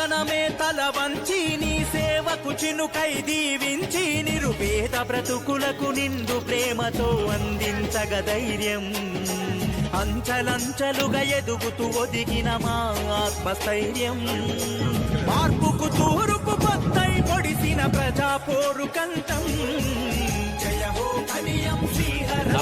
క్షణమే తల వంచి నీ సేవకు చినుకై దీవించి నిరుపేద బ్రతుకులకు నిండు ప్రేమతో అందించగ ధైర్యం. అంచలంచలుగా ఎదుగుతూ ఒదిగిన మా ఆత్మస్థైర్యం. మార్పుకు తూరుపు కొత్తై పొడిసిన ప్రజా పోరు కంఠం. జయ హో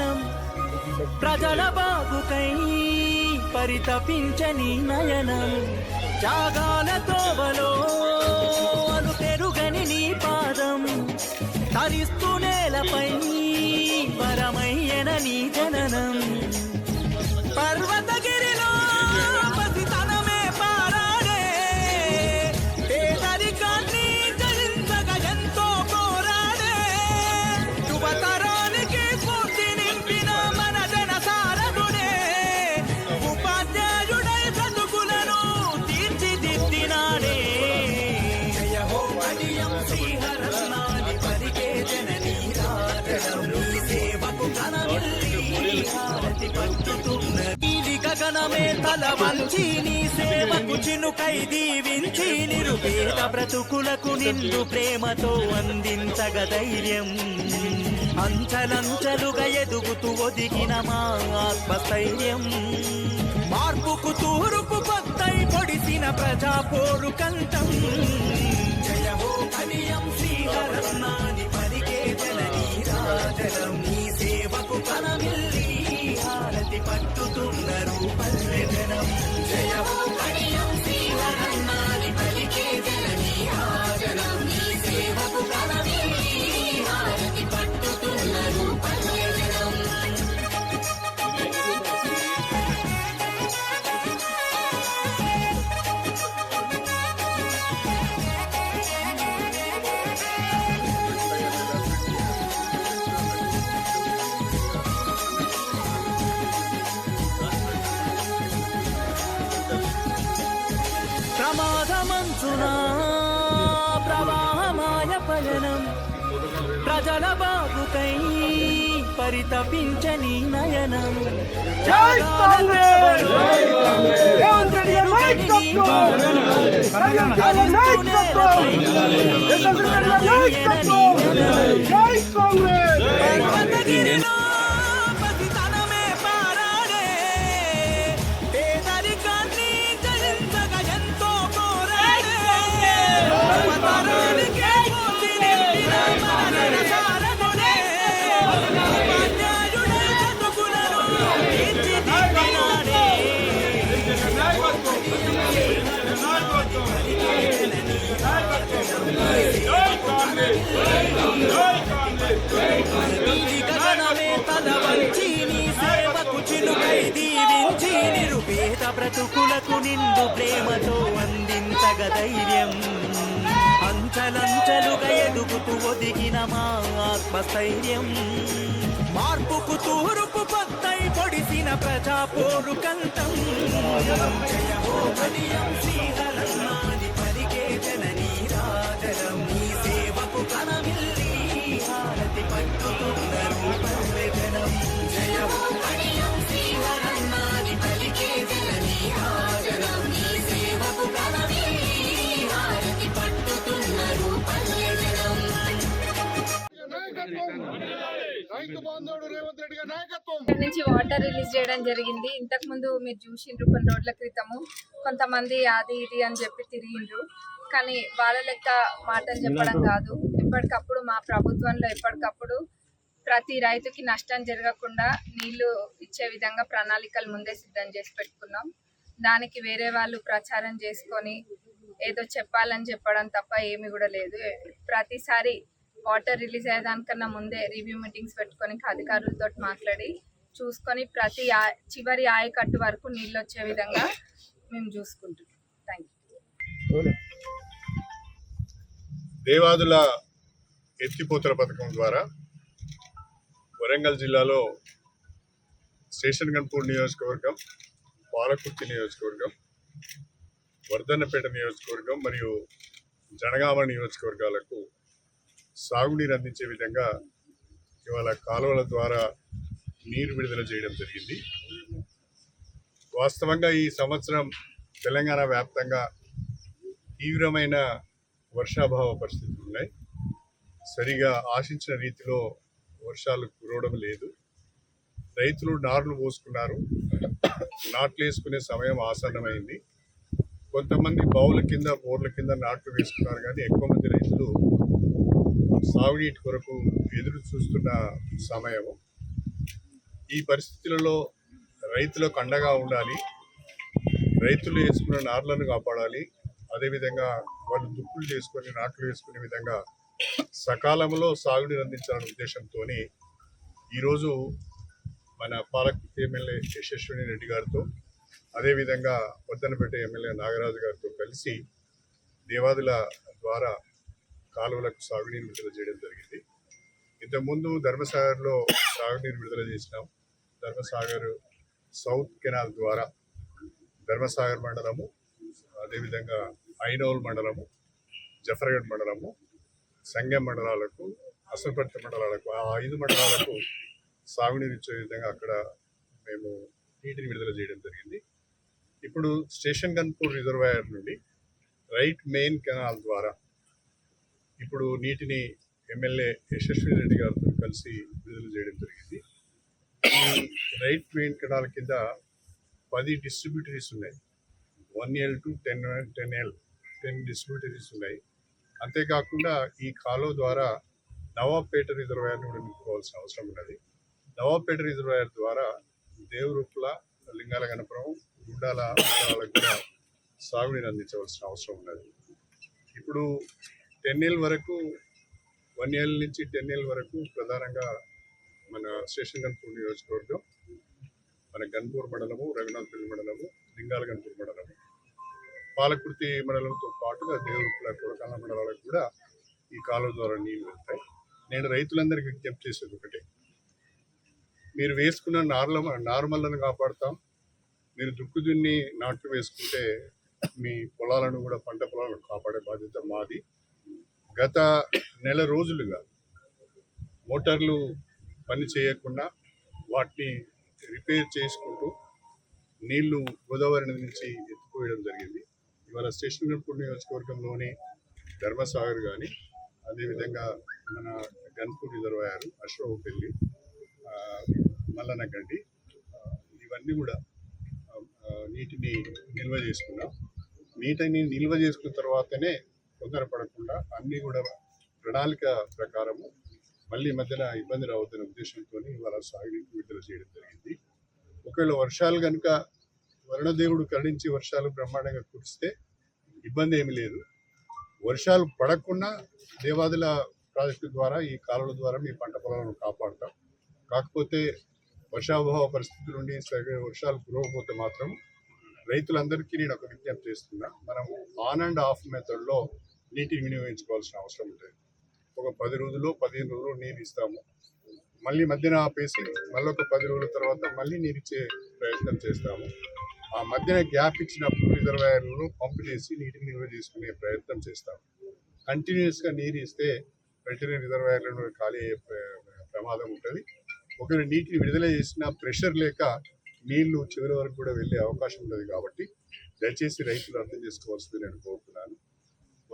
నయనం ప్రజల బాగుకై పరితపించని నయనం. జాగాల తోవలో అను పెరుగని నీ పాదం. తరిస్తూ నేలపై పరమయ్యన నీ జననం. ఇది గగనమే తల వంచి నీ సేవకు చినుకై దీవించి నిరుపేద బ్రతుకులకు నిండు ప్రేమతో అందించగ ధైర్యం. అంచలంచలుగా ఎదుగుతూ ఒదిగిన మా ఆత్మస్థైర్యం. మార్పుకు తూరుపు కొత్తై పొడిసిన ప్రజా పోరు కంఠం. ప్రమాదమంచునా ప్రవాహమాయ పయనం. ప్రజల బాగుకై పరితపించని నయనం. జై కాంగ్రెస్! దీవించి నిరుపేద బ్రతుకులకు నిండు ప్రేమతో అందించగ ధైర్యం అంచలంచలుగా ఎదుగుతూ ఒదిగిన మా ఆత్మస్థైర్యం మార్పుకు తూరుపు పత్తై పొడిసిన ప్రజా పోరు కంతం జయ హో ఇక్కడ నుంచి వాటర్ రిలీజ్ చేయడం జరిగింది. ఇంతకు ముందు మీరు చూసిండ్రు కొన్ని రోజుల క్రితము. కొంతమంది అది ఇది అని చెప్పి తిరిగిండ్రు. కానీ వాళ్ళ లెక్క మాటలు చెప్పడం కాదు. ఎప్పటికప్పుడు మా ప్రభుత్వంలో ఎప్పటికప్పుడు ప్రతి రైతుకి నష్టం జరగకుండా నీళ్ళు ఇచ్చే విధంగా ప్రణాళికలు ముందే సిద్ధం చేసి పెట్టుకున్నాం. దానికి వేరే వాళ్ళు ప్రచారం చేసుకొని ఏదో చెప్పాలని చెప్పడం తప్ప ఏమి కూడా లేదు. ప్రతిసారి వాటర్ రిలీజ్ అయ్యేదానికన్నా ముందే రివ్యూ మీటింగ్స్ పెట్టుకొని అధికారులతో మాట్లాడి చూసుకొని ప్రతి ఆ- చివరి ఆయకట్టు వరకు నీళ్ళు వచ్చే విధంగా మేము చూసుకుంటున్నాం. థ్యాంక్ యూ దేవాదుల ఎత్తిపోతల పథకం ద్వారా వరంగల్ జిల్లాలో స్టేషన్ గన్పూర్ నియోజకవర్గం పాలకుర్తి నియోజకవర్గం వర్ధన్నపేట నియోజకవర్గం మరియు జనగామ నియోజకవర్గాలకు సాగునీరు అందించే విధంగా ఇవాళ కాలువల ద్వారా నీరు విడుదల చేయడం జరిగింది. వాస్తవంగా ఈ సంవత్సరం తెలంగాణ వ్యాప్తంగా తీవ్రమైన వర్షాభావ పరిస్థితులు ఉన్నాయి. సరిగా ఆశించిన రీతిలో వర్షాలు కురవడం లేదు. రైతులు నార్లు పోసుకున్నారు నాట్లు వేసుకునే సమయం ఆసన్నమైంది. కొంతమంది బావుల కింద బోర్ల కింద నాట్లు వేసుకున్నారు కానీ ఎక్కువ మంది రైతులు సాగునీటి కొరకు ఎదురు చూస్తున్న సమయం ఈ పరిస్థితులలో రైతులకు అండగా ఉండాలి. రైతులు వేసుకున్న నార్లను కాపాడాలి. అదేవిధంగా వాళ్ళు దుక్కులు చేసుకొని నాట్లు వేసుకునే విధంగా సకాలంలో సాగునీరు అందించాలనే ఉద్దేశంతో ఈరోజు మన పాలకుర్తి ఎమ్మెల్యే యశస్విని రెడ్డి గారితో అదేవిధంగా వద్దనపేట ఎమ్మెల్యే నాగరాజు గారితో కలిసి దేవాదుల ద్వారా కాలువలకు సాగునీరు విడుదల చేయడం జరిగింది. ఇంతకుముందు ధర్మసాగర్లో సాగునీరు విడుదల చేసినాం. ధర్మసాగర్ సౌత్ కెనాల్ ద్వారా ధర్మసాగర్ మండలము అదేవిధంగా ఐనోల్ మండలము జఫర్గఢ్ మండలము సంగం మండలాలకు అసంపర్తి మండలాలకు ఆ ఐదు మండలాలకు సాగునీరు ఇచ్చే విధంగా అక్కడ మేము నీటిని విడుదల చేయడం జరిగింది. ఇప్పుడు స్టేషన్ గన్పూర్ రిజర్వాయర్ నుండి రైట్ మెయిన్ కెనాల్ ద్వారా ఇప్పుడు నీటిని ఎమ్మెల్యే యశస్వి రెడ్డి గారితో కలిసి విడుదల చేయడం జరిగింది. రైట్ మెయిన్ కెనాల్ కింద పది డిస్ట్రిబ్యూటరీస్ ఉన్నాయి. One L to ten ten L ten distributaries ఉన్నాయి. అంతేకాకుండా ఈ కాలువ ద్వారా నవాబ్పేట రిజర్వాయర్ని కూడా నింపుకోవాల్సిన అవసరం ఉన్నది. నవాబ్పేట రిజర్వాయర్ ద్వారా దేవరూప్ల లింగాల గణపురం గుండాల కూడా సాగునీరు అందించవలసిన అవసరం ఉన్నది. ఇప్పుడు టెన్ ఇయర్ వరకు వన్ ఇయర్ నుంచి టెన్ ఇయర్ వరకు ప్రధానంగా మన స్టేషన్ గన్పూర్ నియోజకవర్గం మన గన్పూర్ మండలము రఘునాథపల్లి మండలము లింగాల గన్పూర్ మండలము పాలకుర్తి మండలంతో పాటుగా దేవుడుల కొడకాల మండలాలకు కూడా ఈ కాలువ ద్వారా నీళ్ళు వెళ్తాయి. నేను రైతులందరికీ విజ్ఞప్తి చేసేది ఒకటే. మీరు వేసుకున్న నార్ల నార్మల్లను కాపాడుతాం. మీరు దుక్కు దున్ని నాట్లు వేసుకుంటే మీ పొలాలను కూడా పంట పొలాలను కాపాడే బాధ్యత మాది. గత నెల రోజులుగా మోటార్లు పని చేయకుండా వాటిని రిపేర్ చేసుకుంటూ నీళ్ళు గోదావరి నది నుంచి ఎత్తుకోవడం జరిగింది. ఇవాళ స్టేషన్ గన్పూర్ నియోజకవర్గంలోని ధర్మసాగర్ కానీ అదేవిధంగా మన గన్పూర్ రిజర్వాయర్ అశ్వపల్లి మల్లనగడ్డి ఇవన్నీ కూడా నీటిని నిల్వ చేసుకున్నాం. నీటిని నిల్వ చేసుకున్న తర్వాతనే తొందరపడకుండా అన్నీ కూడా ప్రణాళిక ప్రకారము మళ్ళీ మధ్యన ఇబ్బంది రావద్దనే ఉద్దేశంతో ఇవాళ సాగునీటి విడుదల చేయడం జరిగింది. ఒకవేళ వర్షాలు కనుక వరుణదేవుడు కరుణించి వర్షాలు బ్రహ్మాండంగా కురిస్తే ఇబ్బంది ఏమీ లేదు. వర్షాలు పడకుండా దేవాదుల ప్రాజెక్టు ద్వారా ఈ కాలువల ద్వారా మీ పంట పొలాలను కాపాడుతాం. కాకపోతే వర్షాభావ పరిస్థితుల నుండి సరిగ్గా వర్షాలు కురవకపోతే మాత్రం రైతులందరికీ నేను ఒక విజ్ఞప్తి చేస్తున్నా. మనం ఆన్ అండ్ ఆఫ్ మెథడ్లో నీటిని వినియోగించుకోవాల్సిన అవసరం ఉంటుంది. ఒక పది రోజులు పదిహేను రోజులు నీరు ఇస్తాము. మళ్ళీ మధ్యన ఆపేసి మళ్ళీ ఒక పది రోజుల తర్వాత మళ్ళీ నీరు ఇచ్చే ప్రయత్నం చేస్తాము. ఆ మధ్యన గ్యాప్ ఇచ్చినప్పుడు రిజర్వాయర్లను పంపు చేసి నీటిని నిల్వ చేసుకునే ప్రయత్నం చేస్తాము. కంటిన్యూస్గా నీరు ఇస్తే వెంటనే రిజర్వాయర్లను ఖాళీ అయ్యే ప్రమాదం ఉంటుంది. ఒకవేళ నీటిని విడుదల చేసిన ప్రెషర్ లేక నీళ్ళు చివరి వరకు కూడా వెళ్ళే అవకాశం ఉంటుంది కాబట్టి దయచేసి రైతులు అర్థం చేసుకోవాల్సింది నేను కోరుతున్నాను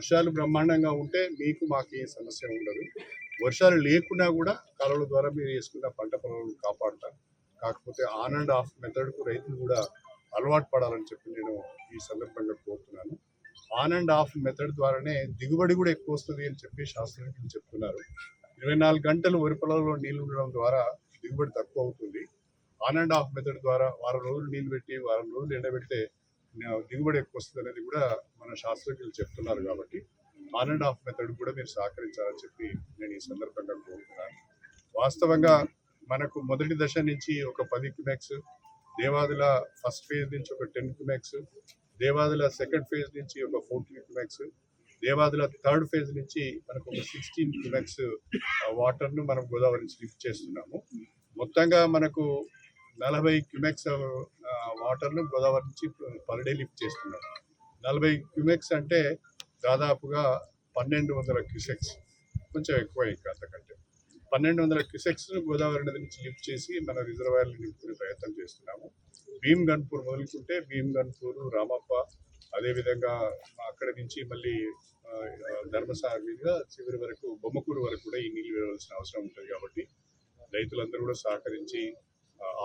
వర్షాలు బ్రహ్మాండంగా ఉంటే మీకు మాకు ఏ సమస్య ఉండదు. వర్షాలు లేకున్నా కూడా కాలువల ద్వారా మీరు వేసుకున్న పంట పొలాలను కాపాడుతారు. కాకపోతే ఆన్ అండ్ ఆఫ్ మెథడ్కు రైతులు కూడా అలవాటు పడాలని చెప్పి నేను ఈ సందర్భంగా కోరుతున్నాను. ఆన్ అండ్ ఆఫ్ మెథడ్ ద్వారానే దిగుబడి కూడా ఎక్కువ వస్తుంది అని చెప్పి శాస్త్రజ్ఞులు చెప్తున్నారు. ఇరవై నాలుగు గంటలు వరి పొలంలో నీళ్ళు ఉండడం ద్వారా దిగుబడి తక్కువ అవుతుంది. ఆన్ అండ్ ఆఫ్ మెథడ్ ద్వారా వారం రోజులు నీళ్ళు పెట్టి వారం రోజులు ఎండబెడితే దిగుబడి ఎక్కువ వస్తుంది అనేది కూడా మన శాస్త్రజ్ఞులు చెప్తున్నారు కాబట్టి ఆన్ అండ్ ఆఫ్ మెథడ్ కూడా మీరు సహకరించాలని చెప్పి నేను ఈ సందర్భంగా కోరుతున్నాను. వాస్తవంగా మనకు మొదటి దశ నుంచి ఒక పది క్యుమెక్స్ దేవాదుల ఫస్ట్ ఫేజ్ నుంచి ఒక ten cumecs Devadula second phase నుంచి ఒక fourteen cumecs Devadula third phase నుంచి మనకు ఒక సిక్స్టీన్ క్యుమెక్స్ వాటర్ను మనం గోదావరి నుంచి లిఫ్ట్ చేస్తున్నాము. మొత్తంగా మనకు నలభై క్యుమెక్స్ వాటర్ను గోదావరి నుంచి పర్ డే లిఫ్ట్ చేస్తున్నాం నలభై క్యుమెక్స్ అంటే దాదాపుగా పన్నెండు వందల క్యూసెక్స్ కొంచెం ఎక్కువ ఇంకా అంతకంటే. పన్నెండు వందల క్యూసెక్స్ గోదావరి నది నుంచి లిఫ్ట్ చేసి మన రిజర్వాయర్లు నింపుకునే ప్రయత్నం చేస్తున్నాము. భీమ్ గన్పూర్ మొదలుకుంటే భీమ్ గన్పూర్ రామప్ప అదేవిధంగా అక్కడి నుంచి మళ్ళీ ఆ, ధర్మసాగర్ చివరి వరకు బొమ్మకూరు వరకు కూడా ఈ నీళ్ళు వెళ్ళవలసిన అవసరం ఉంటుంది కాబట్టి రైతులందరూ కూడా సహకరించి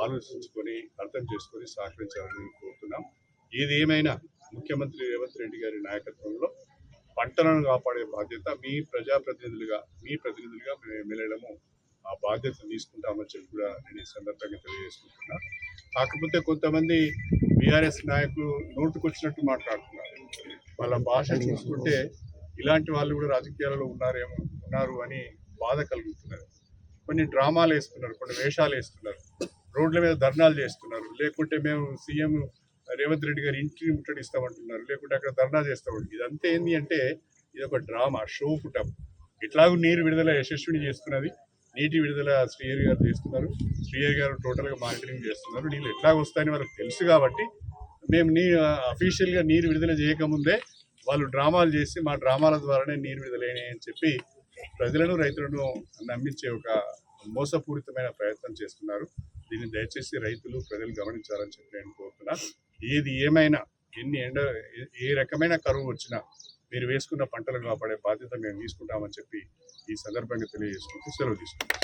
ఆలోచించుకొని అర్థం చేసుకొని సహకరించాలని కోరుతున్నాం. ఏది ఏమైనా ముఖ్యమంత్రి రేవంత్ రెడ్డి గారి నాయకత్వంలో పంటలను కాపాడే బాధ్యత మీ ప్రజాప్రతినిధులుగా మీ ప్రతినిధులుగా మేము ఎమ్మెల్యేలము ఆ బాధ్యత తీసుకుంటామని చెప్పి కూడా నేను ఈ సందర్భంగా తెలియజేసుకుంటున్నా. కాకపోతే కొంతమంది బీఆర్ఎస్ నాయకులు నోటుకొచ్చినట్టు మాట్లాడుతున్నారు. వాళ్ళ భాష చూసుకుంటే ఇలాంటి వాళ్ళు కూడా రాజకీయాలలో ఉన్నారేమో ఉన్నారు అని బాధ కలుగుతున్నారు కొన్ని డ్రామాలు వేస్తున్నారు కొన్ని వేషాలు వేస్తున్నారు. రోడ్ల మీద ధర్నాలు చేస్తున్నారు. లేకుంటే మేము సీఎం రేవంత్ రెడ్డి గారి ఇంటిని ముట్టడిస్తామంటున్నారు. లేకుంటే అక్కడ ధర్నా చేస్తామంటున్నారు. ఇదంతా ఏంది అంటే ఇది ఒక డ్రామా షో పుటప్. ఇట్లాగూ నీరు విడుదల యశస్విని చేస్తున్నది. నీటి విడుదల శ్రీయర్ గారు చేస్తున్నారు. శ్రీయర్ గారు టోటల్గా మానిటరింగ్ చేస్తున్నారు. నీళ్ళు ఎట్లా వస్తాయని వాళ్ళకి తెలుసు కాబట్టి మేము నీ అఫీషియల్గా నీరు విడుదల చేయకముందే వాళ్ళు డ్రామాలు చేసి మా డ్రామాల ద్వారానే నీరు విడుదలైన అని చెప్పి ప్రజలను రైతులను నమ్మించే ఒక మోసపూరితమైన ప్రయత్నం చేస్తున్నారు. దీన్ని దయచేసి రైతులు ప్రజలు గమనించాలని చెప్పి నేను కోరుతున్నా. ఏది ఏమైనా ఎన్ని ఎండ ఏ- రకమైన కరువు వచ్చినా మీరు వేసుకున్న పంటలు కాపాడే బాధ్యత మేము తీసుకుంటామని చెప్పి ఈ సందర్భంగా తెలియజేసుకుంటూ సెలవు తీసుకుంటాం